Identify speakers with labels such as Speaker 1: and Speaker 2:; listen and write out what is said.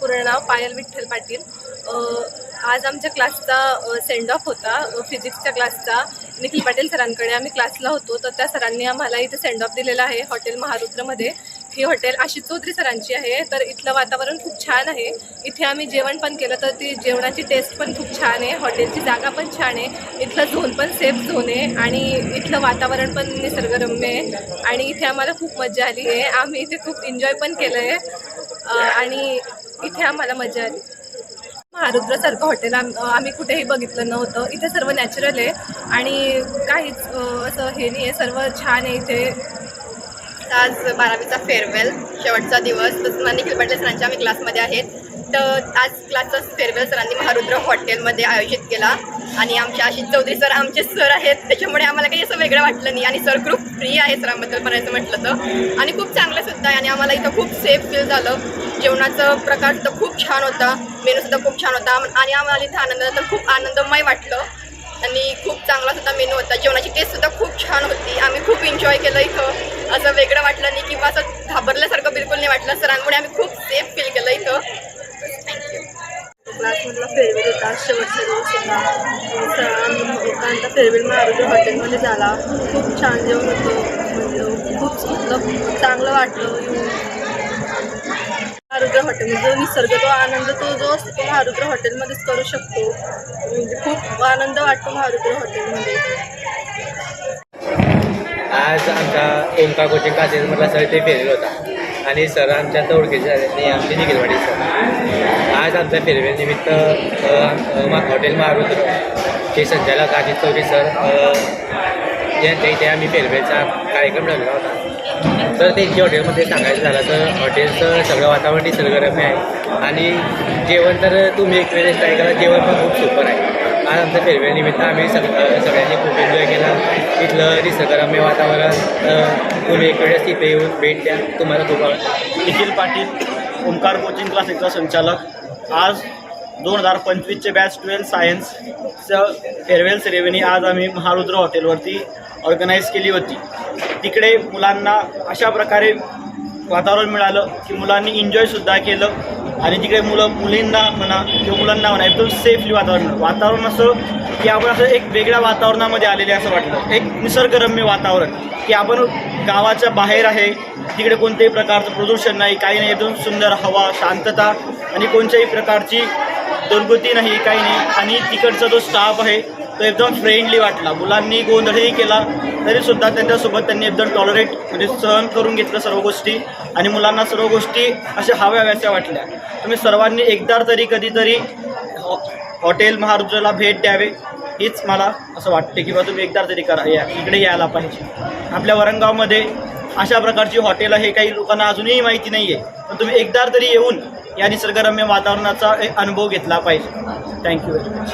Speaker 1: पूर्ण नाव पायल विठ्ठल पाटील. आज आमच्या क्लासचा सेंड ऑफ होता. फिजिक्सच्या क्लासचा. निखिल पाटील सरांकडे आम्ही क्लासला होतो. तर त्या सरांनी आम्हाला इथे सेंड ऑफ दिलेला आहे हॉटेल महारुद्रमध्ये. ही हॉटेल आशिष चौधरी सरांची आहे. तर इथलं वातावरण खूप छान आहे. इथे आम्ही जेवण पण केलं. तर ती जेवणाची टेस्ट पण खूप छान आहे. हॉटेलची जागा पण छान आहे. इथलं झोन पण सेफ झोन आहे. आणि इथलं वातावरण पण निसर्गरम्य आहे. आणि इथे आम्हाला खूप मजा आली आहे. आम्ही इथे खूप एन्जॉय पण केलं आहे आणि इथे आम्हाला मजा आली. महारुद्रासारखं हॉटेल आम आम्ही कुठेही बघितलं नव्हतं. इथे सर्व नॅचरल आहे. आणि काहीच असं हे नाही आहे सर्व छान आहे इथे.
Speaker 2: आज बारावीचा फेअरवेल शेवटचा दिवस. तसं निखिल पाटील सरांच्या आम्ही क्लासमध्ये आहेत. तर आज क्लासचा फेअरवेल सरांनी महारुद्र हॉटेलमध्ये आयोजित केला. आणि आमचे आशिष चौधरी सर आमचे सर आहेत. त्याच्यामुळे आम्हाला काही असं वेगळं वाटलं नाही. आणि सर खूप फ्री आहे सरांबद्दल म्हणायचं म्हटलं तर. आणि खूप चांगलं सुद्धा आहे. आणि आम्हाला इथं खूप सेफ फील झालं. जेवणाचं प्रकार सुद्धा खूप छान होता. मेनूसुद्धा खूप छान होता. आणि आम्हाला इथं आनंद तर खूप आनंदमय वाटलं. आणि खूप चांगला सुद्धा मेनू होता. जेवणाची टेस्ट सुद्धा खूप छान होती. आम्ही खूप एन्जॉय केलं इथं. असं वेगळं वाटलं नाही किंवा असं घाबरल्यासारखं बिलकुल नाही वाटलं. सरांमुळे आम्ही खूप सेफ फील केलं इथं.
Speaker 1: क्लासमधला फेअरवेल होता शेवटचा दिवस होता. एकांत फेअरवेल महारुद्र हॉटेलमध्ये झाला. खूप छान जेवण होतं म्हणजे खूप मतलब चांगलं वाटलं. येऊन महारुद्र हॉटेलमध्ये जो निसर्ग तो आनंद तो जो असतो तो महारुद्र हॉटेलमध्येच करू शकतो. म्हणजे खूप आनंद वाटतो महारुद्र हॉटेलमध्ये
Speaker 3: आज आमचा ओंकार कोचिंग क्लासेसमधला सर ते फेरवेल होता. आणि सर आमच्या आता ओळखीचे झाले आणि आमचे निखिलवाडी सर. आज आमच्या फेरवेनिमित्त मा- हॉटेल महारुद्र चे संचालक आजित चौधरी सर अ, यांच्या इथे आम्ही फेरवेचा कार्यक्रम ठेवला होता. तर त्यांच्या हॉटेलमध्ये सांगायचं झालं तर हॉटेलचं सगळं वातावरण निसर्गरम्य आहे. आणि जेवण तर तुम्ही एक वेळेस ट्राय करा जेवण पण खूप सुपर आहे. आज आमच्या फेरवेल निमित्त आम्ही सग सगळ्यांनी खूप एन्जॉय केला. इथलं निसर्गरम्य वातावरण तुम्ही एक वेळेस तिथे येऊन भेट द्या. तुम्हाला खूप आवडेल.
Speaker 4: निखिल पाटील ओंकार कोचिंग क्लासेसचा संचालक. आज दोन हजार पंचवीसचे बॅच ट्वेल्थ सायन्सचं फेअरवेल सेरेमनी आज आम्ही महारुद्र हॉटेलवरती ऑर्गनाईज केली होती. तिकडे मुलांना अशा प्रकारे वातावरण मिळालं की मुलांनी एन्जॉयसुद्धा केलं. आणि तिकडे मुलं मुलींना म्हणा किंवा मुलांना म्हणा एकदम सेफली वातावरण वातावरण असं की आपण असं एक वेगळ्या वातावरणामध्ये आलेले असं वाटलं. एक निसर्गरम्य वातावरण की आपण गावाच्या बाहेर आहे तिकडे कोणत्याही प्रकारचं प्रदूषण नाही काही नाही एकदम सुंदर हवा शांतता आणि कोणत्याही प्रकारची दुर्गती नाही काही नाही. आणि तिकडचा जो स्टाफ आहे तो एकदम फ्रेंडली वाटला. मुलांनी गोंधळही केला तरीसुद्धा त्यांच्यासोबत त्यांनी एकदम टॉलरेट म्हणजे सहन करून घेतलं सर्व गोष्टी. आणि मुलांना सर्व गोष्टी अशा हव्याव्याशा वाटल्या. तुम्ही सर्वांनी एकदा तरी कधीतरी हॉ- हॉटेल महारुद्राला भेट द्यावे हीच मला असं वाटते. किंवा तुम्ही एकदा तरी करा या इकडे यायला पाहिजे. आपल्या वरंगावमध्ये अशा प्रकारची हॉटेल आहे काही लोकांना अजूनही माहिती नाही आहे पण तुम्ही एकदा तरी येऊन या निसर्गरम्य वातावरणाचा एक अनुभव घेतला पाहिजे. Thank you very much